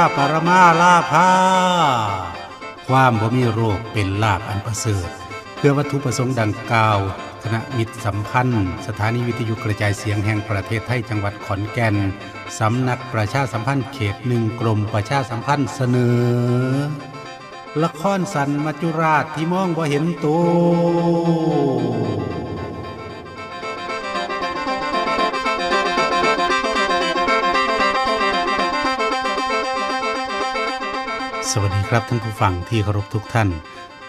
าปรมาลาภาความบ่มีโรคเป็นลาภอันประเสริฐ เพื่อวัตถุประสงค์ดังกล่าวคณะมิตรสัมพันธ์ สถานีวิทยุกระจายเสียงแห่งประเทศไทยจังหวัดขอนแก่น สำนักประชาสัมพันธ์เขตหนึ่งกรมประชาสัมพันธ์เสนอ ละครสันมัจจุราชที่มองบ่เห็นตัว สวัสดีครับท่านผู้ฟังที่เคารพทุกท่าน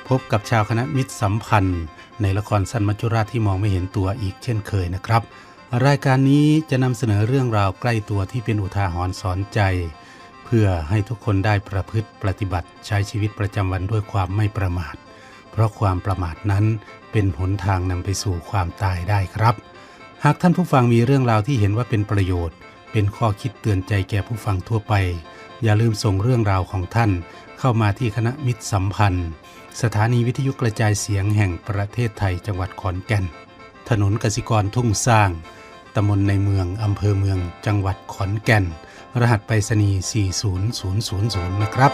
พบกับชาวคณะมิตรสัมพันธ์ ในละครสั้นมัจจุราชที่มองไม่เห็นตัวอีกเช่นเคยนะครับ รายการนี้จะนำเสนอเรื่องราวใกล้ตัวที่เป็นอุทาหรณ์สอนใจ เพื่อให้ทุกคนได้ประพฤติปฏิบัติใช้ชีวิตประจำวันด้วยความไม่ประมาท เพราะความประมาทนั้นเป็นหนทางนำไปสู่ความตายได้ครับ หากท่านผู้ฟังมีเรื่องราวที่เห็นว่าเป็นประโยชน์ เป็นข้อคิดเตือนใจแก่ผู้ฟังทั่วไป อย่าลืมส่งเรื่องราวของท่าน เข้ามาที่คณะมิตรสัมพันธ์ สถานีวิทยุกระจายเสียงแห่งประเทศไทยจังหวัดขอนแก่น ถนนกสิกรทุ่งสร้างตำบลในเมืองอำเภอเมืองจังหวัดขอนแก่น รหัสไปรษณีย์40000 นะครับ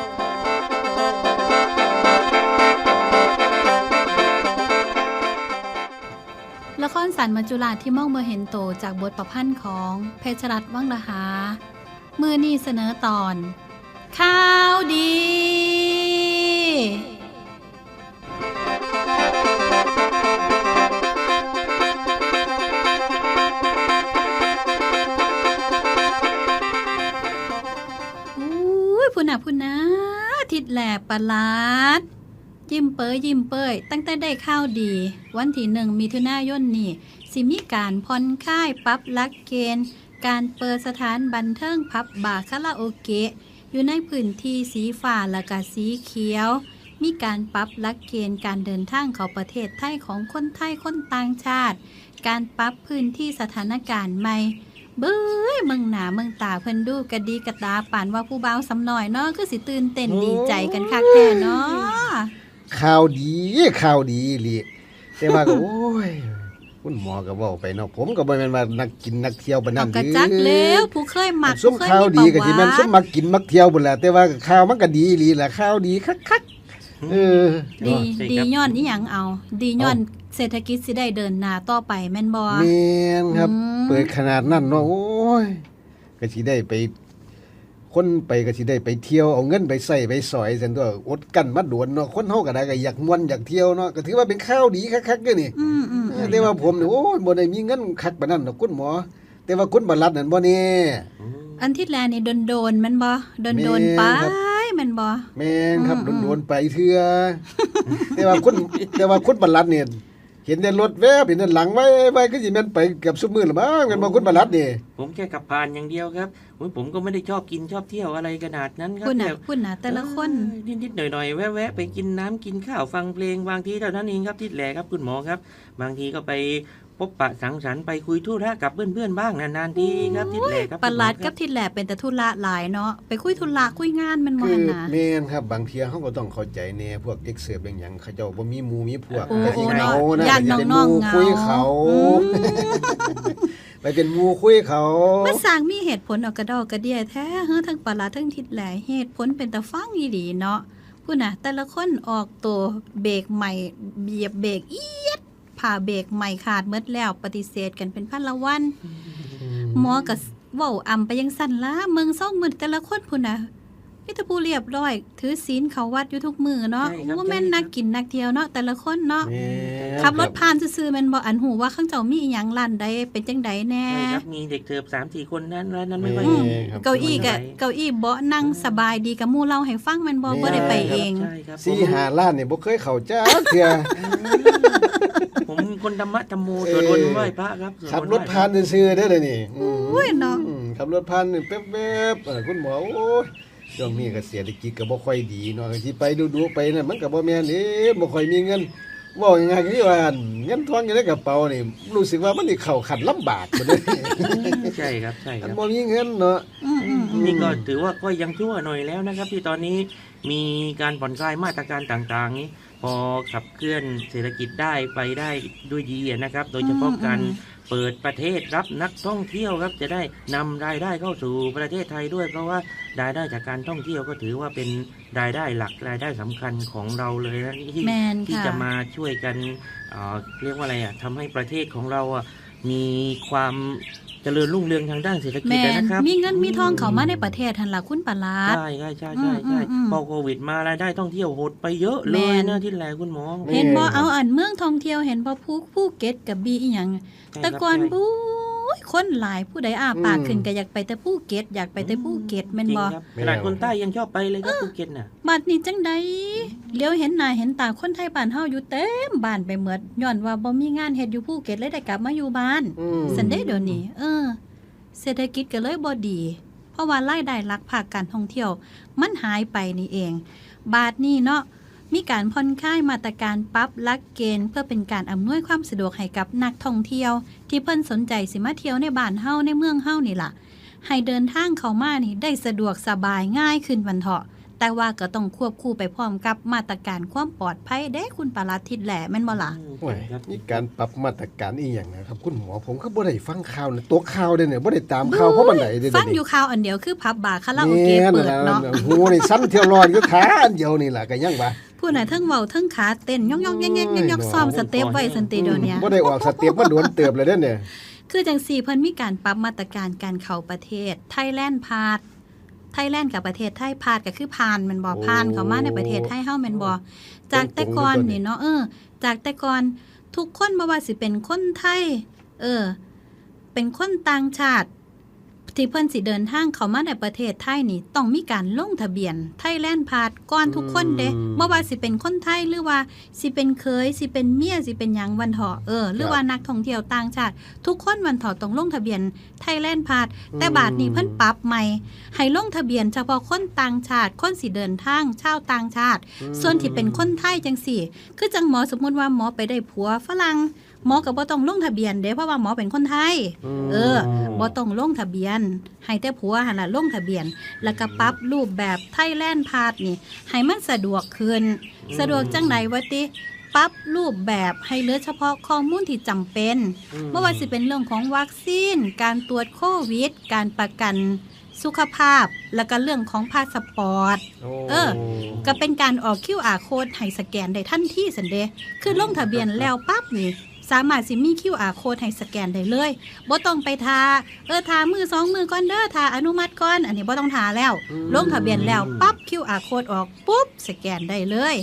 ละครสันมัจจุราชที่มองเมื่อเห็นโตจากบทประพันธ์ของเพชรรัตน์วังละหา เมื่อนี่เสนอตอน ข้าวดีอุ้ยพุ่นน่ะพุ่นนะทิดแหลบประหลาด ยิ้มเปยยิ้มเปยตั้งแต่ได้ข้าวดี วันที่หนึ่งมิถุนายนนี่ สิมีการผ่อนคลายปรับหลักเกณฑ์ การเปิดสถานบันเทิงพับบาร์คาราโอเกะ อยู่ในพื้นที่สีฟ้าและก็สีเขียว มีการปรับหลักเกณฑ์การเดินทางเข้าประเทศไทยของคนไทยคนต่างชาติ การปรับพื้นที่สถานการณ์ใหม่เบ้ยเมืองหนาเมืองตาเพิ่นดูกระดีกระตาป่านว่าผู้เบาวสำน้อยเนาะคือสิตื่นเต้นดีใจกันคักแท้เนาะข่าวดีข่าวดีลีแต่ว่าก็โอ้ย คุณหมอก็เว้าไปเนาะผมก็บ่แม่นว่านักกินนักเที่ยวปานนั้เอานกระจักแล้วผู้เคยหมักส้มผู้เคยข่าวมีดีประก็สิแม่นวัส้มติมักกินมักเที่ยวพุ่นแหละแต่ว่าข่าวมันก็ดีอีหลีแหละข่าวดีคักๆเออดีใช่ครับดีย้อนอีหยังเอา ดีย้อนเศรษฐกิจสิได้เดินหน้าต่อไปแม่นบ่ แม่นครับ อืม เปิดขนาดนั้นเนาะโอ้ยก็สิได้ไป คนไปก็สิได้ไปเที่ยวเอาเงินไปใส่ไปสอยซั่นตัวอดกันมาโดวนเนาะคนเฮาก็ได้ก็อยากม่วนอยากเที่ยวเนาะก็ถือว่าเป็นข่าวดีคักๆเด้อนี่อืมอืมเออแต่ว่าผมเนี่ยโอ้ยบ่ได้มีเงินคักปานนั้นดอกคุณหมอ แต่ว่าคุณบัลลัดนั่นบ่แน่อันที่แลนี่โดนๆแม่นบ่โดนๆไปแม่นครับแม่นบ่แม่นครับอืมโดนๆไปเทื่อแต่ว่าคุณแต่ว่าคุณบัลลัดเนี่ย เห็นแต่รถแวบเห็นแต่หลังไว้ไว้ก็สิแม่นไปเกือบซุมื้อละมั้งแม่นบ่คุณบัลลัดนี่ผมแค่ขับผ่านอย่างเดียวครับโอ้ยผมก็ไม่ได้ชอบกินชอบเที่ยวอะไรขนาดนั้นครับคุณน่ะแต่คุณน่ะแต่ละคนเอ้ยนิดๆหน่อยๆแวะๆไปกินน้ำกินข้าวฟังเพลงบางทีเท่านั้นเองครับที่แหลครับคุณหมอครับ บางทีก็ไป พบปะสังสรรค์ไปคุยธุระกับเพื่อนๆบ้างนานๆทีครับที่แหลครับประหลัดคุณหมอคกัรับทิดแลเป็นแต่ธุระหลายเนาะไปคุยธุระคุยงานแมันบ่คืหั่อนน่ะแม่นครับบางเที่ยเขาก็ต้องเข้าใจแน่พวกเด็กเสิร์ฟอย่างหยังเขาเจ้าบ่มีหมู่มีพวกโอ้แต่โหที่เนาะเขานะญาติก็จะเป็นหน้องมู่ๆเหงาคุยเขาอืมไปเป็นหมู่คุยเขามันสร้างมีเหตุผลเออกกระดอกกระเดียแท้เฮ้อทั้งปลาร้าทั้งทิศแหลเหตุผลเป็นตะฟังอีหลีเนาะผู้น่ะแต่ละคนออกตัวเบรกใหม่เบียบเบรกเอียด ผ่าเบรกใหม่ขาดเมดแล้ว ปฏิเสธกันเป็นพันละวัน หมอก็เว้าอำไปยังสั่นละเมืองซ่องมือแต่ละคนพุ่นน่ะมิตรผู้เรียบร้อย ถือศีลเขาวัดอยู่ทุกมือเนาะใช่ครับว่าแม่นใช่ครับนักกินนักเที่ยวเนาะแต่ละคนเนาะแม่น ขับรถผ่านซื่อๆแม่นบ่อันหูว่าข้างเจ้ามีอีหยังลั่นใดเป็นจังใดแน่ ใช่ครับมีเด็กเสิร์ฟสามสี่คนนั้นแล้วนั้นไม่ค่อยแม่มีครับเก้าอี้กะไม่เป็นไรเก้าอี้เบาะนั่งสบายดีกับหมู่เราให้ฟังแมันบ่แม่บ่ได้ไปเอง ใช่ครับสี่หาล้านเนี่ยบ่เคยเข้าจ้าเทื่อผม คนธรรมะธรรมโมสวดมนต์ไหว้พระครับสวดมขับต์รถผ่านซื่อๆเด้อเดี๋ยวนี้อืมอุ้ยเนาะอืมขับรถผ่านนี่แป๊บๆเออคุณหมอโอ้ยช่วงนี้ก็เศรษฐกิจก็บ่ค่อยดีเนาะสิไปดูๆไปน่ะมันก็บ่แม่นเด้บ่ค่อยมีเงินเว้าง่ายๆคือว่าเงินทองอยู่ในกระเป๋านี่รู้สึกว่ามันสิเข้าขันลำบากหมดเลยใช่ครับใช่คอันรับบ่มีเงินเนาะอืมอืมอืมนี่ก็ถือว่าก็ยังชั่วหน่อยแล้วนะครับ ที่ตอนนี้มีการผ่อนคลายมาตรการต่างๆนี้ พอขับเคลื่อนเศรษฐกิจได้ไปได้ด้วยดีอะนะครับ โดยเฉพาะการอืมเปิดประเทศรับนักท่องเที่ยวครับจะได้นำรายได้เข้าสู่ประเทศไทยด้วย เพราะว่ารายได้จากการท่องเที่ยวก็ถือว่าเป็นรายได้หลักรายได้สำคัญของเราเลยนะที่แมนที่ค่ะจะมาช่วยกันเอ่อเรียกว่าอะไรอะทำให้ประเทศของเราอะมีความ เจริญรุ่งเรืองทางด้านเศรษฐแมกิจอะนนะครับ มีเงินมีทองเข้ามาในประเทศทันละคุณปลาด ใช่ใช่ใช่ใช่ใช่อืมอืมอืมพอโควิดมารายได้ท่องเที่ยวหดไปเยอะเลแม่ยน นะที่แหลคุณหมอแม่เห็นบ่เอาอันเมืองท่องเที่ยวเห็นบ่ภูภูเก็ตกับบีอีหยัง ใช่แต่ครับก่อนใช่ บู๊ ยคนหลายผู้ใดอ้าปากอืมขึ้นก็อยากไปแต่ภูเก็ตอยากไปแต่ภูเก็ตแม่นจริงบ่ครับแม่ขนาดคนใต้ยังชอบไปเลยครับภูเก็ตน่ะบัดนี้จังใดเลี้ยวเห็นหน้าเห็นตาคนไทยบ้านเฮาอยู่เต็มบ้านไปหมดย้อนว่าบ่มีงานเฮ็ดอยู่ภูเก็ตเลยได้กลับมาอยู่บ้านอืมสันเดย์เดี๋ยวนี้เออ เศรษฐกิจก็เลยบ่ดี เพราะว่ารายได้หลักภาคการท่องเที่ยว มันหายไปนี่เอง บาทนี้เนาะ มีการผ่อนคลายมาตรการปรับหลักเกณฑ์เพื่อเป็นการอำนวยความสะดวกให้กับนักท่องเที่ยว ที่เพิ่นสนใจสิมาเที่ยวในบ้านเฮาในเมืองเฮานี่ล่ะ ให้เดินทางเข้ามานี่ได้สะดวกสบายง่ายขึ้นวันเถาะ แต่ว่าก็ต้องควบคู่ไปพร้อมกับมาตรการความปลอดภัยเด้คุณปาราทิดแหล่แม่นบ่ล่ะโอ้ยครับนี่การปรับมาตรการอีหยังนะครับ คุณหมอผมก็บ่ได้ฟังข่าวนะตัวข่าวเด้เนี่ยบ่ได้ตามข่าวเพราะมันไหนเด้ฟังอยู่ข่าวอันเดียวคือผับบาร์คาราโอเกะเปิดเนาะหูนี่สั้นเที่ยวรอดอยู่ขาอันเดียวนี่ล่ะก็ยังว่า ผู้น่ะเทั้งเว้าเทั้งขาเต้นย่องย่องแย่งแย่งย่องย่องซ้อมสเต็ปไว้สันติเดี๋ยวเนี้ยบ่ได้ออกสเต็ปมาโดนเติบเลยเด้อเนี่ยคือจังสี่เพิ่นมีการปรับมาตรการการเข้าประเทศไทยแลนด์พาดไทยแลนด์กับประเทศไทยพาดก็คือผ่านแมันบ่ผ่านเข้ามาในประเทศไทยเฮาแม่นบ่จากแต่ก่อนนี่เนาะเออ จากแต่ก่อนทุกคนบ่ว่าสิเป็นคนไทย เออ เป็นคนต่างชาติ ที่เพิ่นสิเดินทางเข้ามาในประเทศไทยนี่ต้องมีการลงทะเบียนไทยแลนด์พาดก่อนทุกคนเด้บ่ว่าสิเป็นคนไทยหรือว่าสิเป็นเคยสิเป็นเมียสิเป็นหยังวันเถาะเออหรือว่านักท่องเที่ยวต่างชาติ ทุกคนวันเถาะต้องลงทะเบียนไทยแลนด์พาดแต่บาทนี้เพิ่นปรับใหม่ ให้ลงทะเบียนเฉพาะคนต่างชาติ คนสิเดินทางชาวต่างชาติ ส่วนที่เป็นคนไทยจังสี่ คือจังหมอสมมุติว่าหมอไปได้ผัวฝรั่ง หมอก็บ่ต้องลงทะเบียนเด้เพราะว่าหมอเป็นคนไทย เออบ่ต้องลงทะเบียน ให้แต่ผัวหั่นล่ะลงทะเบียน แล้วก็ปรับรูปแบบไทยแลนด์พาสนี่ ให้มันสะดวกขึ้น สะดวกจังไหนวะติปรับรูปแบบให้เหลือเฉพาะข้อมูลที่จำเป็นไม่ว่าสิเป็นเรื่องของวัคซีน การตรวจโควิด การประกันสุขภาพ แล้วก็เรื่องของพาสปอร์ต เออ ก็เป็นการออก QR code ให้สแกนได้ทันทีสันเดะคือลงทะเบียนแล้วปั๊บนี่ สามารถสิมี QR code ให้สแกนได้เลยบ่ต้องไปทาเออทามือสองมือก่อนเด้อทาอนุมัติก่อน อันนี้บ่ต้องทาแล้วลงทะเบียนแล้วปั๊บ QR code ออกปุ๊บสแกนได้เลย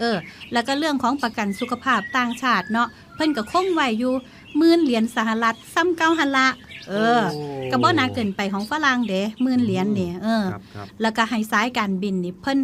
เออ แล้วก็เรื่องของประกันสุขภาพต่างชาติเนาะเพิ่นก็คงไว้อยู่หมื่นเหรียญสหรัฐซ้ำเก้าหันละเออก็บ่หนาเกินไปของฝรั่งเด้หมื่นเหรียญนี่เออครับครับแล้วก็ให้สายการบินนี่เพิ่น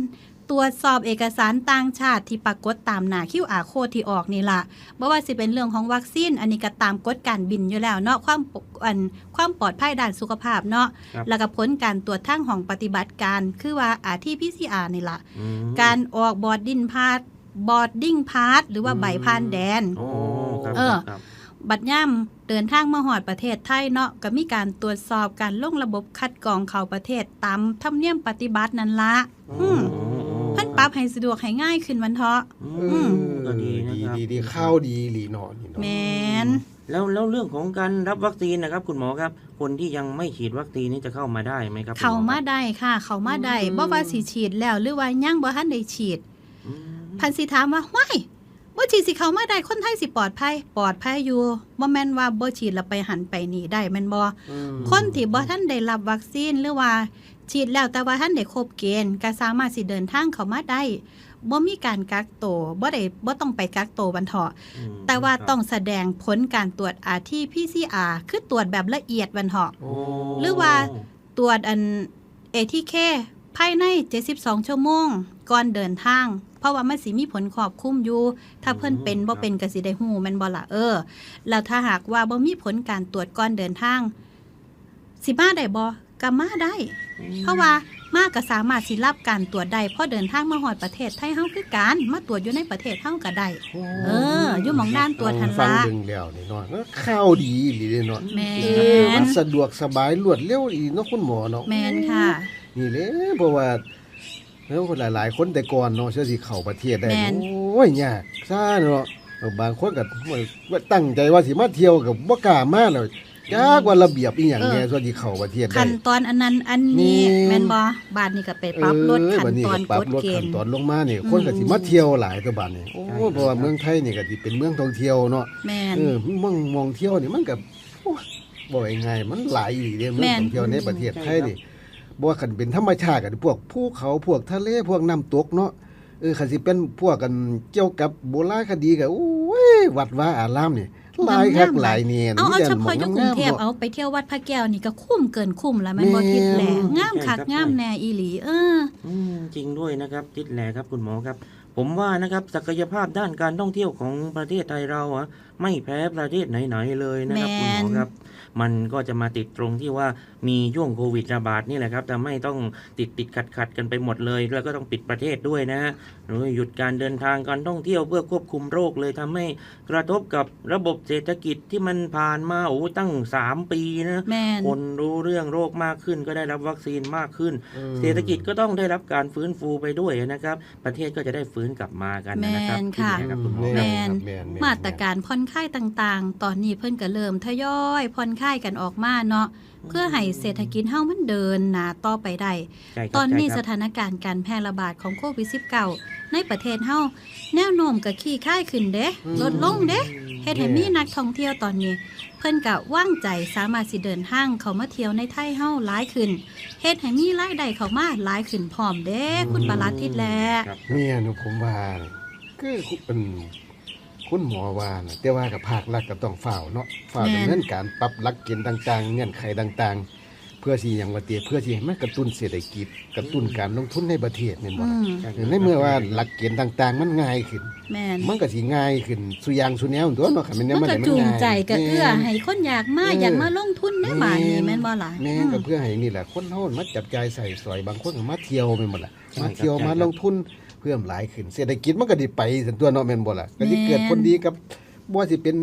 ตรวจสอบเอกสารต่างชาติที่ปรากฏตามหน้า QR code ที่ออกนี่ล่ะบ่ว่าสิเป็นเรื่องของวัคซีน อันนี้ก็ตามกฎการบินอยู่แล้วเนาะความปกอันความปลอดภัยด้านสุขภาพเนาะครับแล้วก็ผลการตรวจทางห้องปฏิบัติการ คือว่าอาที่ PCR นี่ล่ะอืมการออกบอร์ดดิ้นพาสบอร์ดดิ้งพาสหรือว่าใบผ่านแดนโอ้ครับเออครับบัดย่ำเดินทางมาหอดประเทศไทยเนาะก็มีการตรวจสอบการลงระบบคัดกรองเข้าประเทศตามธรรมเนียมปฏิบัตินั่นละอืมเพิ่น ปรับให้สะดวกให้ง่ายขึ้นวันเถาะ อือืมมก็ดีนะครับ ดีดีข้าวดีหลีเนอนนี่เนาะแมนแล้วแล้วเรื่องของการรับวัคซีนนะครับ คุณหมอครับ คนที่ยังไม่ฉีดวัคซีนนี่จะเข้ามาได้ไหมครับคุณหเข้าอมาได้ค่ะ เข้ามาได้อืม บ่ว่าสิฉีดแล้วหรือว่ายังบ่ทันได้ฉีด อืม พันสิถามว่าว้าย บ่ฉีดสิเข้ามาได้คนไทยสิปลอดภัยปลอดภัยอยู่บ่แม่นว่าบ่ฉีดแล้วไปหันไปนี่ได้แม่นบ่อืมคนที่บ่ท่านได้รับวัคซีนหรือว่าฉีดแล้วแต่ว่าท่านได้ครบเกณฑ์ก็สามารถสิเดินทางเข้ามาได้บ่มีการกักตัวบ่ได้บ่ต้องไปกักตัวบันเถาะอืมแต่ว่าครับต้องแสดงผลการตรวจ RT-PCR คือตรวจแบบละเอียดบันเถาะโอ้หรือว่าตรวจอัน ATK ภายใน 72 ชั่วโมง ก่อนเดินทาง เพราะว่ามันสิมีผลครอบคลุมอยู่ ถ้าเพิ่นเป็นบ่เป็นก็สิได้ฮู้แม่นบ่ล่ะเออ แล้วถ้าหากว่าบ่มีผลการตรวจก่อนเดินทาง สิมาได้บ่ก็มาได้ เพราะว่ามาก็สามารถสิรับการตรวจได้เพราะเดินทางมาฮอดประเทศไทยเฮาคือกันมาตรวจอยู่ในประเทศเฮาก็ได้เอออยู่หม้องด้านตรวจหันฟังละ ดึงแล้วนี่เนาะข้าวดีหลีเนาะแม่เออมันนสะดวกสบายรวดเร็วอีเนาะคุณหมอเนาะ แม่นค่ะ นี่แหละเพราะว่า แล้วคนหลาย ๆ คนแต่ก่อนเนาะเชื่อสิเข้าประเทศได้แม่น โอ้ยยากซ่าเนาะเออบางคนก็ว่าตั้งใจว่าสิมาเที่ยวกับบ่กล้ามาแล้วยากว่าระเบียบอีหยังแหน่ส่วนที่เข้าประเทศได้ ขั้นตอนอันนั้นอันนี้แม่นแม่นบ่บาทนี่ก็ไปปรับลดเออขั้นบัดนี้ตอนก็ปรักบฎลดเกขั้ณนฑ์ ตอนลงมานี่คนก็สิมาเที่ยวหลายตัวบาดนี่โอ้ใช่ครับเพราะว่าเมืองไทยนี่ก็สิเป็นเมืองท่องเที่ยวเนาะ แม่น เออมองมองเที่ยวนี่มันก็โอ้ยบ่ยังไงมันหลายอีเด้เมืองแม่น ท่องเที่ยวในประเทศไทยนี่ บ่ว่าคันเป็นธรรมชาติกันพวกภูเขาพวกทะเลพวกน้ำตกเนาะเออคันสิเป็นพวกกันเกี่ยวกับโบราณคดีก็โอ้ยวัดว่าอารามนี่หลายคักหลายเนี่ยเอาเอามีแต่เฉพาะอยู่กรุงเทพหม้เอาไปเที่ยววัดพระแก้วนี่ก็คุ้มเกินคุ้มแล้วแม่นบ่แม่นทิดแหลงามใช่คักครับงามแน่อีหลีเอออืมจริงด้วยนะครับทิศแหลครับคุณหมอครับ ผมว่านะครับศักยภาพด้านการท่องเที่ยวของประเทศไทยเราอะไม่แพ้ประเทศไหนๆเลยนะครับแม่คุณหมนอครับ มันก็จะมาติดตรงที่ว่ามีช่วงโควิดระบาดนี่แหละครับทำให้ต้องติดติดขัดขัดๆกันไปหมดเลย แล้วก็ต้องปิดประเทศด้วยนะฮะหรือหยุดการเดินทางการท่องเที่ยวเพื่อควบคุมโรคเลยทำให้กระทบกับระบบเศรษฐกิจที่มันผ่านมาโอ้ตั้ง 3 ปีนะแม่นคนรู้เรื่องโรคมากขึ้น ก็ได้รับวัคซีนมากขึ้นอืมเศรษฐกิจก็ต้องได้รับการฟื้นฟูไปด้วยนะครับ ประเทศก็จะได้ฟื้นกลับมากันนะครับแม่นค่ะที่ไหนครับคุณหมอแม่ครับนแม่นแนมาตรการผ่อนคลายต่างๆ ตอนนี้เพิ่นก็เริ่มทยอยผ่อนคลายกันออกมาเนาะเพื่อให้เศรษฐกิจเฮามันเดินหน้าต่อไปได้ใช่ครับตอนนี้ใช่สครับถานการณ์การแพร่ระบาดของโควิด -19 ในประเทศเฮาแนวโน้มก็ขี้ค่ายขึ้นเด้ลดลงเด้เฮ็ดให้มีนักท่องเที่ยวตอนนี้ เพิ่นก็ว่างใจสามารถสิเดินทางเข้ามาเที่ยวในไทยเฮาหลายขึ้นเฮ็ดให้มีรายได้เข้ามาหลายขึ้นพร้อมเด้คุณปลัดทิดแลครับเนี่ยหนูผมว่าเนี่ยคือเป็น คุณหมอว่านะแต่ว่ากับภาครัฐก็ต้องเฝ้าเนาะเฝ้าแม่นดำเนินการปรับหลักเกณฑ์ต่างๆ เงื่อนไขต่าง ๆ เพื่อที่อย่างว่าเตียเพื่อที่ให้มันกระตุ้นเศรษฐกิจกระตุ้นการลงทุนในประเทศเนี่ยบ่อืล่ะมในเมื่อว่าหลักเกณฑ์ต่างๆ มันง่ายขึ้น แม่นมันก็สิง่ายขึ้นสุอยางสุแนวตัวเนาะค่ะมันมันได้ก็มันจูงง่ายใจก็เอื้อแม่นให้คนอยากมาเออออยากมาลงทุนในบ้านนี้แม่นบ่ล่ะแม่อืมก็เพื่อให้นี่แหละคนเฮามาจับจ่ายใส่สอยบางคนก็มาเที่ยวไปหมดล่ะใช่มาเที่ยวครับมาใช่ครับลงทุน เพิ่มหลายขึ้นเศรษฐกิจมันก็ไดีไปสันตัวเนาะแม่นบ่ล่ะก็สิเกิดผลดีกับบ่ว่าสิเป็น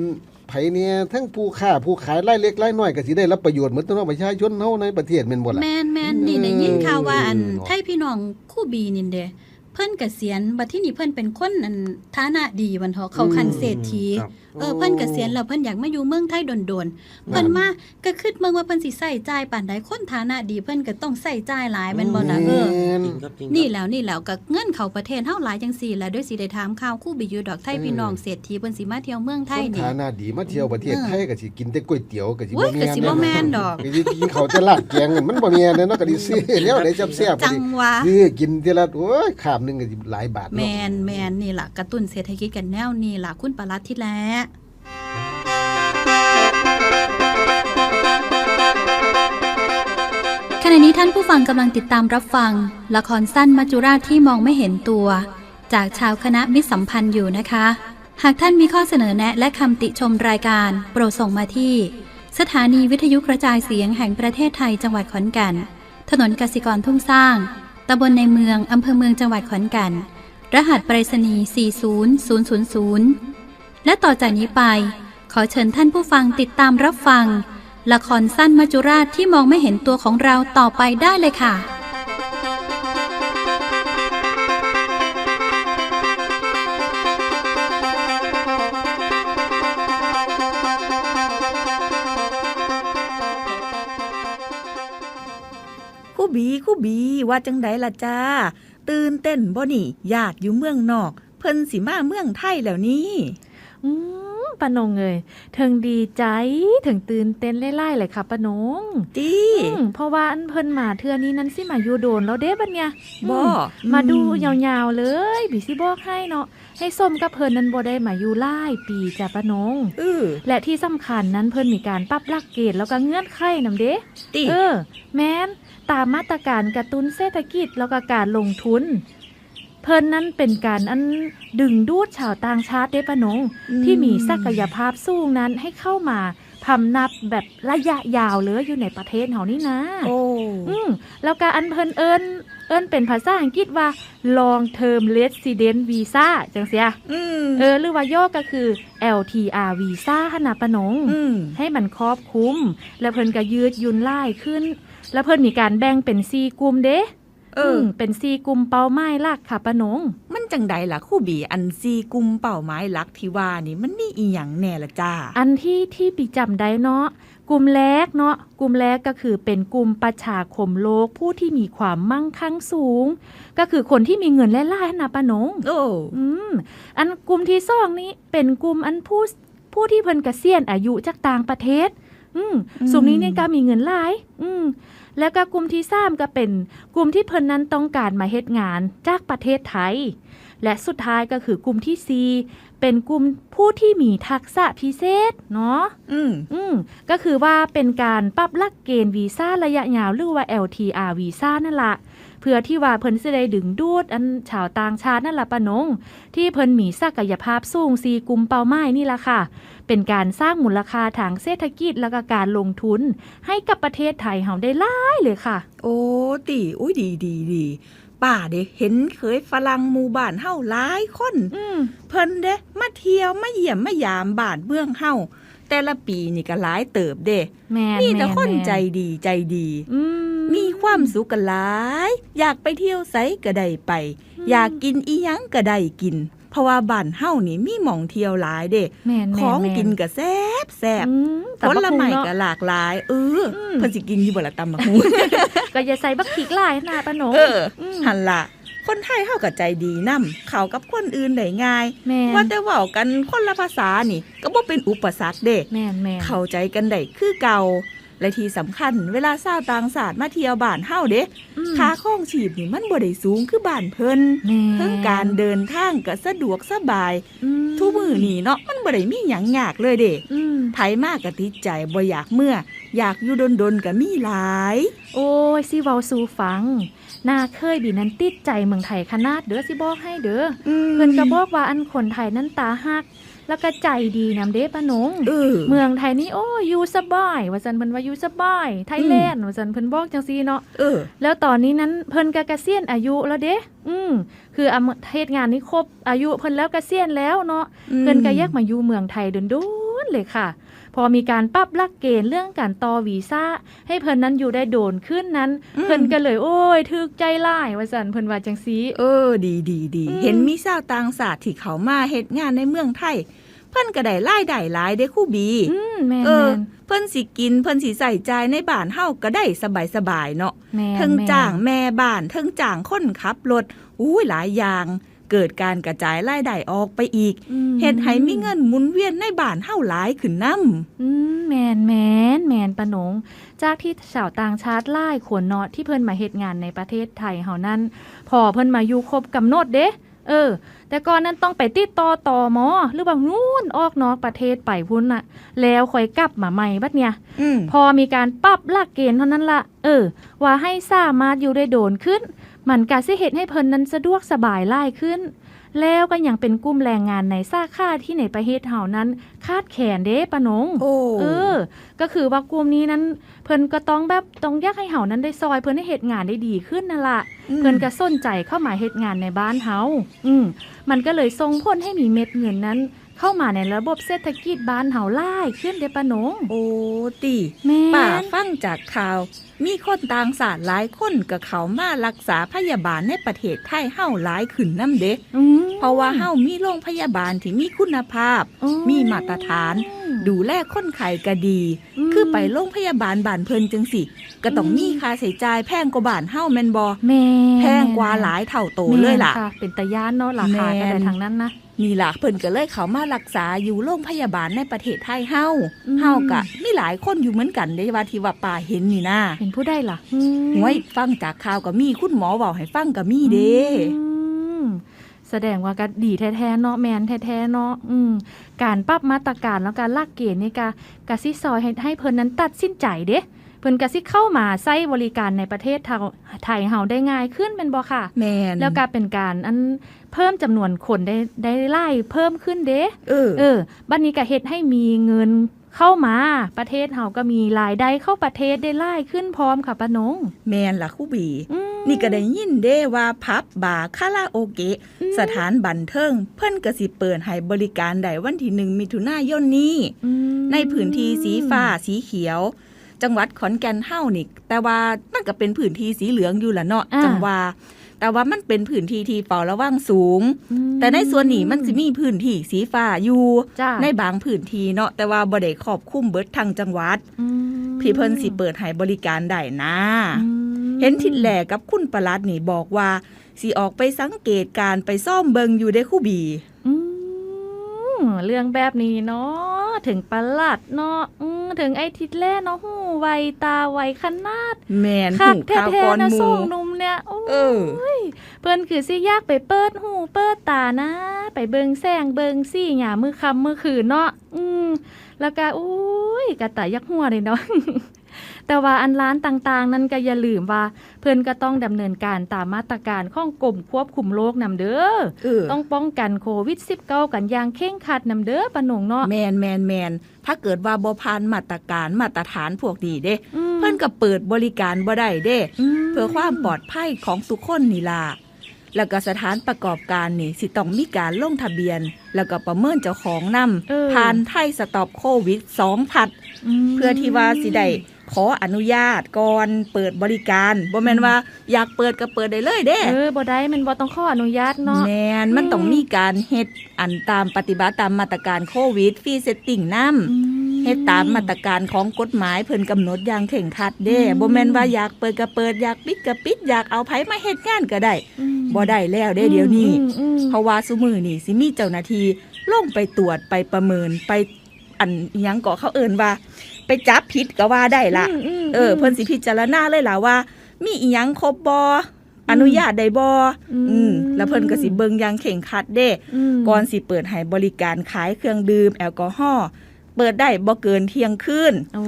ไผเนี่ยทั้งผู้ค้าผู้ขายรายเล็กรายน้อยก็สิได้รับประโยชน์เหมือนตัวเนาะประชาชนเฮาในประเทศแม่นบ่ล่ะแม่นแม่นนี่ได้ยินข่าวว่าอันเออไทยพี่น้องคู่บีนี่เด้เพิ่นเกษียณบัดที่นี่เพิ่นเป็นคนอันฐานะดีวันเถาะเขาคันเศรษฐีครับ เออเพิ่นเกษียณแล้วเพิ่นอยากมาอยู่เมืองไทยโดนๆเพิ่นมาก็คิดเมืองว่าเพิ่นสิใส่จ่ายปานใดคนฐานะดีเพิ่นก็ต้องใส่จ่ายหลายแม่นบ่ล่ะเออแม่นจริงครับจริงครับนี่แล้วนี่แล้วก็เงินเข้าประเทศเฮาหลายจังซี่แหล้วด้วยสิได้ถามข่าวคู่บีอยู่ดอกไทยพี่น้องเศรษฐีเพิ่นสิมาเที่ยวเมืองไทยคนนี่ฐานะดีมาเที่ยวประเทศเออไทยก็สิกินแต่ก๋วยเตี๋ยวก็สิโอ้บ่ยแม่นก็สิบ่แม่นดอกก็สิกินข้าวแต่ลาดแกงกันมันบ่แม่นเนาะก็สิซื้อแล้วได้แซ่บๆจังหวะซื้อกินทีละโอ้ยข้ามหนึงก็สิหลายบาทแมเนาะนแมนนี่ล่ะกระตุ้นเศรษฐกิจกันแนวนี่ล่ะคุณปลัดที่แล้ว ณะนี้ท่านผู้ฟังกำลังติดตามรับฟัง ละครสั้นมัจจุราชที่มองไม่เห็นตัว จากชาวคณะมิสัมพันธ์อยู่นะคะ หากท่านมีข้อเสนอแนะและคำติชมรายการ โปรดส่งมาที่ สถานีวิทยุกระจายเสียงแห่งประเทศไทยจังหวัดขอนแก่น ถนนกสิกรทุ่งสร้างตำบลในเมืองอำเภอเมืองจังหวัดขอนแก่น รหัสไปรษณีย์ 40000 และต่อจากนี้ไป ขอเชิญท่านผู้ฟังติดตามรับฟัง ละครสั้นมัจจุราชที่มองไม่เห็นตัวของเราต่อไปได้เลยค่ะคู่บีคู่บีว่าจังไดล่ะจ้า ตื่นเต้นบ่นี่ญาติอยู่เมืองนอก เพิ่นสิมาเมืองไทยแล้วนี่อืม ปานงเอ้ยถึงดีใจถึงตื่นเต้นไล่ๆเลยค่ะปานงตีอืมเพราะว่าอันเพิ่นมาเทื่อนี้นั้นสิมาอยู่โดนแล้วเด้บัดเนี่ยบ่อืมมาดูยาวๆเลยบิสิบอกให้เนาะให้ส้มกับเพิ่นนั้นบ่ได้มาอยู่หลายปีจ้ะปานงเออและที่สำคัญนั้นเพิ่นมีการปรับหลักเกณฑ์แล้วก็เงื่อนไขนำเด้ติเออ แม้นตามมาตรการกระตุ้นเศรษฐกิจแล้วก็การลงทุนเพิ่นนั้นเป็นการอันดึงดูดชาวต่างชาติเด้ปะนงที่มีศักยภาพสูงนั้นให้เข้ามาพำนับแบบระยะยาวเลยอยู่ในประเทศเฮานี่นะโอ้อืมแล้วก็อันเพิ่นเอิ้นเอิ้นเป็นภาษาอังกฤษว่า long term resident visa จังเสียอืมเออ หรือว่าย่อก็คือ LTR visa หนนะปะนงอืมให้มันครอบคลุม แล้วเพิ่นก็ยืดหยุ่นล่ายขึ้น แล้วเพิ่นมีการแบ่งเป็น4กลุ่มเด้ เออมเป็น4กลุ่มเป้าหมายหลักค่ะปะนง มันจังใดล่ะครู่บีอันซีกลุ่มเป้าหมายหลักที่ว่านี่มันมีอีหยังแน่ละจ้า อันที่ที่ปีจำได้เนาะกลุ่มแรกเนาะกลุ่มแรกก็คือเป็นกลุ่มประชาคมโลกผู้ที่มีความมั่งคั่งสูง ก็คือคนที่มีเงินและล่ายนะปะหนงโอ้อืมอันกลุ่มที่สองนี้เป็นกลุ่มอันผู้ผู้ที่เพิ่นเกษียณอายุจากต่างประเทศ อืมสุมนี้เนี่ยก็มีเงินหลาย อืม แล้วก็กลุ่มที่สามก็เป็นกลุ่มที่เพิ่นนั้นต้องการมาเฮ็ดงานจากประเทศไทย และสุดท้ายก็คือกลุ่มที่สี่เป็นกลุ่มผู้ที่มีทักษะพิเศษเนาะอืมอืมก็คือว่าเป็นการปรับหลักเกณฑ์วีซ่าระยะยาวหรือว่า LTR วีซ่านั่นละเพื่อที่ว่าเพิ่นสิได้ดึงดูดอันชาวต่างชาตินั่นละปะนง ที่เพิ่นมีศักยภาพสูงสีกลุ่มเป้าหมายนี่ละค่ะ เป็นการสร้างมูลค่าทางเศรษฐกิจแล้วก็การลงทุน ให้กับประเทศไทยเฮาได้หลายเลยค่ะ โอ้ติอุ้ยดีดีดีป้าเด้เห็นเคยฝรั่งหมู่บ้านเฮาหลายคนอืมเพิ่นเด้มาเที่ยวมาเยี่ยมมายามบ้านเมืองเฮา แต่ละปีนี่ก็หลายเติบเด้แม่นมีแต่แม่คนแม่ใจดีใจดี อืม มีความสุขกันหลาย อยากไปเที่ยวไสก็ได้ไปอยากกินอีหยังก็ได้กิน เพราะว่าบ้านเฮานี่มีหม่องเที่ยวหลายเด้ แม่นขแม่องแม่กินก็แซ่บแซ่บอืมผลไม้ตำบักหุ่งก็เนาะหลากหลาย เอออม เพิ่นสิกินอยู่บ่ละตำบักหุ่งก็อย่าใส่บักพริกหลายนะปะหนง เออมหันละ คนไทยเฮาก็ใจดีนํเข้ากับคนอื่นได้ง่าย แม่น ว่าแต่เว้ากันคนละภาษานี่ ก็บ่เป็นอุปสรรคเด้แม่นแม่นเข้าใจกันได้คือเก่า และที่สำคัญเวลาชาวต่างชาติมาเที่ยวบ้านเฮาเด้อืมค่าครองชีพนี่มันบ่ได้สูงคือบ้านเพิ่นแม่เทั้งการเดินทางก็สะดวกสบาย อืมทุกมื้อนี่เนาะมันบ่ได้มีหยังยากเลยเด้อืมไผมากก็ติดใจบ่อยากเมื่อ อยากอยู่ดนๆก็มีหลาย โอ้ยสิเว้าสู่ฟัง น่าเคยบีนั้นติดใจเมืองไทยขนาดเด้อสิบอกให้เด้ออเพิ่นก็บอกว่าอันคนไทยนั้นตาฮัก แล้วก็ใจดีนำเด้ปะหนงเออเมืองไทยนี่โอ้อยู่สบาย ว่าซั่นเพิ่นว่าอยู่สบาย ไทยแลนด์ว่าซั่นเพิ่นบอกจังซี่เนาะเออแล้วตอนนี้นั้นเพิ่นก็เกษียณอายุแล้วเด้อืมคืออำเฮ็ดงานนี้ครบอายุเพิ่นแล้วเกษียณแล้วเนาะเพิ่นก็อยากมาอยู่เมืองไทยโดนๆเลยค่ะ พอมีการปรับหลักเกณฑ์เรื่องการต่อวีซ่าให้เพิ่นนั้นอยู่ได้โดนขึ้นนั้นอืมเพิ่นก็เลยโอ้ยถึกใจหลายว่าซั่นเพิ่นว่าจังซี่เออดีดีดีอืมเห็นมีชาวต่างชาติที่เขามาเฮ็ดงานในเมืองไทยเพิ่นก็ได้รายได้หลายเด้คู่บีอืมแม่นเออแม่นเพิ่นสิกินเพิ่นสิใส่ใจายในบ้านเฮาก็ได้สบายๆเนาะแม่นเทั้งแม่นจ้างแม่บ้านเทั้งจ้างคนขับรถอู้ยหลายอย่าง เกิดการกระจายรายได้ออกไปอีกอืมเฮ็ดให้มีเงินหมุนเวียนในบ้านเฮาหลายขึ้นนำอืมแมนแมนแมนปะหนง จากที่ชาวต่างชาติหล่ายขนเนาะที่เพิ่นมาเฮ็ดงานในประเทศไทยเฮานั้น พอเพิ่นมาอยู่ครบกำหนดเด้เออ แต่ก่อนนั้นต้องไปติดต่อต่อหมอ หรือว่านู่นออกนอกประเทศไปพุ่นน่ะ แล้วค่อยกลับมาใหม่บัดเนี่ยอืมพอมีการปรับหลักเกณฑ์เท่านั้นละเออ ว่าให้สามารถอยู่ได้โดนขึ้น มันก็สิเฮ็ดให้เพิ่นนั้นสะดวกสบายหล่ายขึ้น แล้วก็ยังเป็นกลุ่มแรงงานในสาขาที่ในประเทศเฮานั้นคาดแขนเด้ปะหนงโอ้เออ ก็คือว่ากลุ่มนี้นั้น เพิ่นก็ต้องแบบต้องอยากให้เฮานั้นได้ซอยเพิ่นให้เฮ็ดงานได้ดีขึ้นนั่นล่ะเพิ่นก็สนใจเข้ามาเฮ็ดงานในบ้านเฮาอืมมันก็เลยส่งผลให้มีเม็ดเงินนั้นเข้ามาในระบบเศรษฐกิจบ้านเฮาหลายขึ้นเด้ปะหนง โอ้ติแม่ป้านฟังจากข่าว มีคนต่างชาติหลายคนกับเขามารักษาพยาบาลในประเทศไทยเฮาหลายขึ้นนำเด้อืมเพราะว่าเฮามีโรงพยาบาลที่มีคุณภาพอ๋อมีมาตรฐาน ดูแลคนไข้ก็ดีมคือไปโรงพยาบาลบ้านเพิ่นจังสิก็ต้องอืมมีค่าใช้จ่ายแพงกว่าบ้านเฮาแม่นบ่แม่แพงกว่าหลายเท่าโตเลยล่ะแม่นค่ะเป็นตะย่านเนาะราคาก็แม่ได้นทางนั้นนะนี่ล่ะเพิ่นก็เลยเขามารักษาอยู่โรงพยาบาลในประเทศไทยเฮาอืมเฮาก็มีหลายคนอยู่เหมือนกันเด้ว่าที่ว่าป่าเห็นนี่นะเป็นผู้ได้ล่ะอืมห้วยฟังจากข่าวก็มีคุณหมอเว้าให้ฟังก็มีเด้อืมแสดงว่าก็ดีแท้ๆเนาะแมนแท้ๆเนาะอืมการปรับมาตรการแล้วการลากเกณฑ์นี่กะกะสิซอยให้ให้เพิ่นนั้นตัดสินใจเด้เพิ่นกะสิเข้ามาใช้บริการในประเทศไทยไทยเฮาได้ง่ายขึ้นเป็นบ่ค่ะ แม่นแล้วก็เป็นการอันเพิ่มจำนวนคนได้ได้ไล่เพิ่มขึ้นเด้เออเออบัดนี้ก็เฮ็ดให้มีเงิน เข้ามาประเทศเฮาก็มีรายได้เข้าประเทศได้ไล่ขึ้นพร้อมค่ะป้านง แม่นล่ะครูบีอืมนี่ก็ได้ยินเด้ว่าพับบาร์คาราโอเกะอืมสถานบันเทิง เพิ่นก็สิเปิดให้บริการได้วันที่หนึ่งมิถุนายนนี้อืมในพื้นที่สีฟ้าสีเขียว จังหวัดขอนแก่นเฮานี่แต่ว่ามันก็เป็นพื้นที่สีเหลืองอยู่ละเนาะอ่าจังว่า แต่ว่ามันเป็นพื้นที่ที่เฝ้าระวังสูง แต่ในส่วนนี้มันสิมีพื้นที่สีฟ้าอยู่จ้าในบางพื้นที่เนาะแต่ว่าบ่ได้ครอบคลุมเบิดทางจังหวัดอืมพี่เพิ่นสิเปิดให้บริการได้นะอืมเห็นทิดแหลกับคุณประหลัดนี่บอกว่าสิออกไปสังเกตการไปซ่อมเบิงอยู่ได้คู่บีอืม เรื่องแบบนี้เนาะถึงประหลัดเนาะอืมถึงไอ้ทิดแล่เนาะหูไวตาไวขนาดแมนคัหูกข่าวแท้ก่อนๆนะหมูส่งหนุ่มเนี่ยโอ้เออยเพิ่นคือสิอยากไปเปิดหูเปิดตานะ ไปเบิงแสงเบิงซี่หยามือคำมือคืนเนาะอืมแล้วก็อุ้ยกระต่ายยักหัวเลยเนาะ แต่ว่าอันร้านต่างๆ นั้นก็อย่าลืมว่า เพิ่นก็ต้องดำเนินการตามมาตรการของกรมควบคุมโรคนำเด้อเออต้องป้องกันโควิด -19 กันอย่างเข่งครัดนำเด้อปะหนงเนาะแมนแมนแมนถ้าเกิดว่าบ่ผ่านมาตรการมาตรฐานพวกนี้เด้อืมเพิ่นก็เปิดบริการบ่ได้เด้มเพื่อความปลอดภัยของทุกคนนี่ล่ะแล้วก็สถานประกอบการนี่สิต้องมีการลงทะเบียน แล้วก็ประเมินเจ้าของนำเออผ่านไทยสต็อปโควิด2พัดมเพื่อที่ว่าสิได้ ขออนุญาตก่อนเปิดบริการบ่แม่นว่าอยากเปิดก็เปิดได้เลยเด้เออบ่ได้มันบ่ต้องขออนุญาตเนาะแมนมันต้องมีการเฮ็ดอันตามปฏิบัติตามมาตรการโควิดฟรีเซตติ้งนำอืมเฮ็ดตามมาตรการของกฎหมายเพิ่นกำหนดอย่างเข่งครัดเด้อืมบ่แม่นว่าอยากเปิดก็เปิดอยากปิดก็ปิดอยากเอาไผมาเฮ็ดงานก็ได้อืมบ่ได้แล้วเด้เดี๋ยวนี้อืมอืมเพราะว่าซุมือนี่สิมีเจ้าหน้าที่ลงไปตรวจไปประเมินไปอันอิหยังก็เขาเอิ้นว่า ไปจับผิดก็ว่าได้ละมมเออ เพิ่นสิพิจารณาเลยล่ะว่า มีอีหยังครบบ่อนุญาตได้บ่อืมอืมแล้วเพิ่นก็สิเบิ่งอย่างเข่งครัดเด้มก่อนสิเปิดให้บริการขายเครื่องดื่มแอลกอฮอล์ เปิดได้บ่เกินเที่ยงคืนโอ้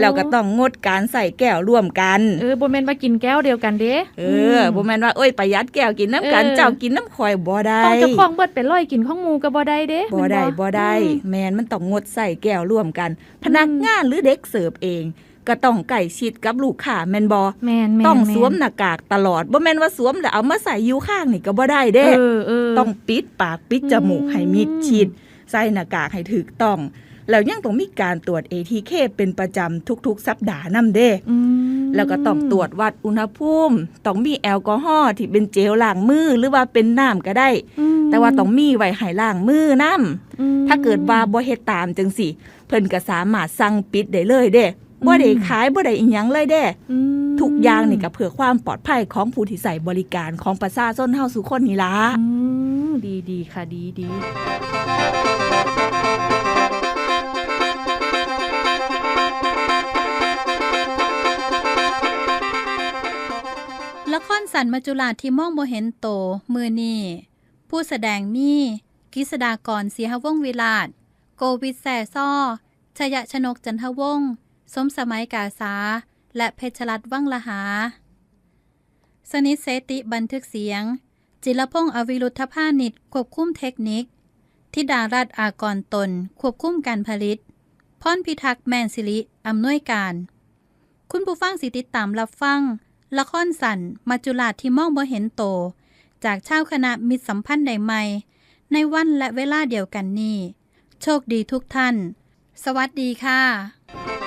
แล้วก็ต้องงดการใส่แก้วร่วมกัน เออบ่แม่นว่ากินแก้วเดียวกันเด้เออบ่แม่นว่าโอ้ยประหยัดแก้วกินน้ำกันเออเจ้ากินน้ำข่อยบ่ได้ต้องเจ้าของเบิดไปร้อยกินของหมูก็บ่ได้เด้บ่ได้แม่นบ่ได้อืมแม่นมันต้องงดใส่แก้วร่วมกัน พนักงานหรือเด็กเสิร์ฟเองก็ต้องใกล้ชิดกับลูกค้าแม่นบ่แม่นแม่นต้องแนสวมหน้ากากตลอดบ่แม่นว่าสวมแล้วเอามาใส่อยู่ข้างนี่ก็บ่ได้เด้เออเออต้องปิดปากปิดจมูกอืมให้มิดชิด ใส่หน้ากากให้ถูกต้อง แล้วยังต้องมีการตรวจ ATK เป็นประจำทุกๆ สัปดาห์นำเด้อืมแล้วก็ต้องตรวจวัดอุณหภูมิ ต้องมีแอลกอฮอล์ที่เป็นเจลล้างมือหรือว่าเป็นน้ำก็ได้อืมแต่ว่าต้องมีไว้ให้ล้างมือนํอืมถ้าเกิดว่าบ่เฮ็ดตามจังสิเพิ่นก็สามารถสั่งปิดได้เลยเด้บ่ได้ขายบ่ได้อีหยังเลยเด้อืมทุกอย่างนี่ก็เพื่อความปลอดภัยของผู้ที่ใส่บริการของประชาชนเฮาสุคนนี่ล่ะอืมดีดีค่ะดีดี ละครสันมัจจุราที่มองบ่เห็นโต มือนี่ผู้แสดงมีกิษดากรเสียหวงวิลาศโกวิทแซ่ซ้อชยชนกจันทวงศ์สมสมัยกาสา และเพชรรัตน์วังละหา สนิทเสติบันทึกเสียง จิรพงศ์อวิรุธพาณิชควบคุมเทคนิคทิดารัตอากรตน ควบคุมการผลิตพรพิทักษ์แมนสิริอำนวยการ คุณผู้ฟังสิติดตามรับฟัง ละครสันมาจุลาที่มองบ่เห็นโต จากชาวคณะมิตรสัมพันธ์ใดใหม่ ในวันและเวลาเดียวกันนี้ โชคดีทุกท่าน สวัสดีค่ะ